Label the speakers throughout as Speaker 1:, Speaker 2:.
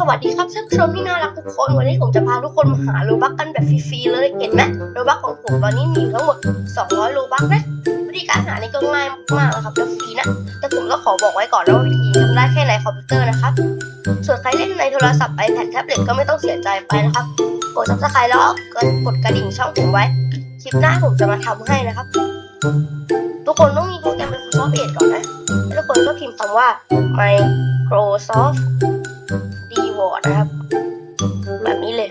Speaker 1: สวัสดีครับท่านผู้ชมที่น่ารักทุกคน วันนี้ผมจะพาทุกคนมาหาโลบักกันแบบฟรีๆเลย เห็นไหมโลบักของผมตอนนี้มีทั้งหมด 200โลบักนะ วิธีการหานี่ก็ง่ายมากๆนะครับแล้วฟรีนะ แต่ผมก็ขอบอกไว้ก่อนนะว่าวิธีทำได้แค่ในคอมพิวเตอร์นะครับ ส่วนใครเล่นในโทรศัพท์ iPad แท็บเล็ตก็ไม่ต้องเสียใจไปนะครับ กด subscribe แล้วก็กดกระดิ่งช่องผมไว้ คลิปหน้าผมจะมาทำให้นะครับ ทุกคนต้องมีโปรแกรม Microsoft Edge ก่อนนะ ทุกคนก็พิมพ์คำว่า Microsoft d w o r d นะครับ แบบนี้เลย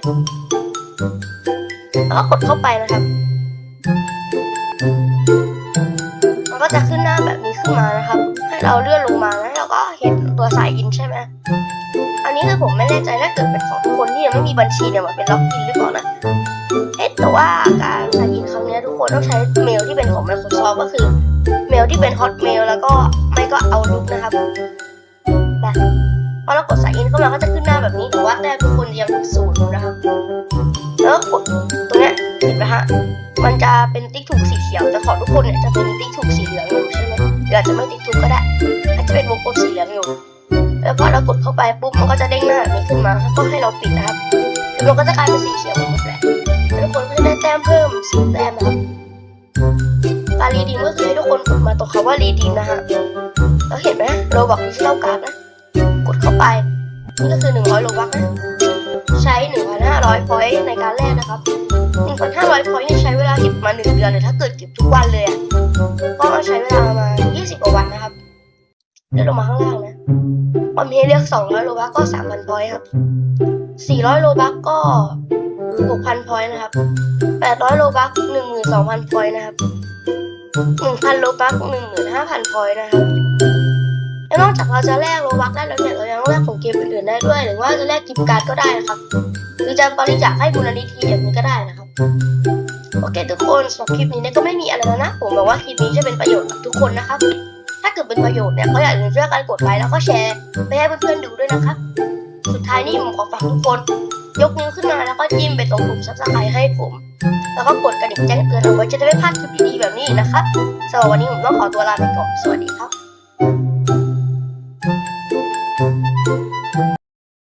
Speaker 1: แล้วก็กดเข้าไปนะครับ มันก็จะขึ้นหน้าแบบนี้ขึ้นมานะครับ ให้เราเลื่อนลงมาแล้วเราก็เห็นตัวสายอินใช่ไหมอันนี้คือผมไม่แน่ใจถ้าเกิดเป็นของคนที่ยังไม่มีบัญชีเนี่ยมันเป็นล็อกอินหรือเปล่านะ เอ๊ะแต่ว่าการสายอินครั้งนี้ทุกคนต้องใช้เมลที่เป็นของ Microsoft ก็คือ เมลที่เป็น Hotmail แล้วก็ไม่ก็ Outlook นะครับ แบบพอเรากดสายอินเข้ามาก็จะขึ้นหน้าแบบนี้แต่ว่าแต้มทุกคนยังศูนย์อยู่นะครับแล้วกดตรงเนี้ยเห็นไหมฮะมันจะเป็นติ๊กถูกสีเขียวแต่ของทุกคนเนี่ยจะเป็นติ๊กถูกสีเหลืองอยู่ใช่ไหมหรืออาจจะไม่ติ๊กถูกก็ได้อาจจะเป็นวงกลมสีเหลืองอยู่แล้วพอเรากดเข้าไปปุ๊บมันก็จะเด้งหน้าแบบนี้ขึ้นมาแล้วก็ให้เราปิดนะครับแล้วมันก็จะกลายเป็นสีเขียวหมดแหละแล้วทุกคนก็จะได้แต้มเพิ่มสิบแต้มนะครับการรีดีมก็คือให้ทุกคนกดมาตรงคำว่ารีดีมนะฮะแล้วเห็นไหมโลบอกดิจิตอลการ์ดนะกดเข้า ไป นี่ก็คือ 100โลบักนะ ใช้ 1,500พอยต์ในการแรกนะครับ 1,500พอยต์นี่ใช้เวลาเก็บมา 1 เดือนเลยถ้าเกิดเก็บทุกวันเลยอะก็ใช้เวลาประมาณ20กว่าวันนะครับเลื่อนลงมาข้างล่างนะความเฮเลือก200โลบักก็ 3,000พอยต์ครับ 400โลบักก็6,000พอยต์นะครับ 800โลบัก12,000พอยต์นะครับ 1,000โลบัก15,000พอยต์นะครับ แล้วนอกจากเราจะแลกโลบักได้แล้วเนี่ยเรายังแลกของเกมอื่นๆได้ด้วย หรือว่าจะแลกกิฟต์การ์ดก็ได้นะครับ หรือจะบริจาคให้มูลนิธิอย่างนี้ก็ได้นะครับโอเคทุกคนสำหรับคลิปนี้เนี่ยก็ไม่มีอะไรแล้วนะผมบอกว่าคลิปนี้จะเป็นประโยชน์กับทุกคนนะครับ ถ้าเกิดเป็นประโยชน์เนี่ยก็อย่าลืมช่วยกันกดไลค์แล้วก็แชร์ไปให้เพื่อนๆดูด้วยนะครับ สุดท้ายนี้ผมขอฝากทุกคน ยกนิ้วขึ้นมาแล้วก็จิ้มไปตรงปุ่มซับสไครต์ให้ผม แล้วก็กดกระดิ่งแจ้งเตือนเอาไว้จะได้ไม่พลาดคลิปดีๆแบบนี้นะครับสำหรับวันนี้ผมต้องขอตัวลาไปก่อนสวัสดีครับ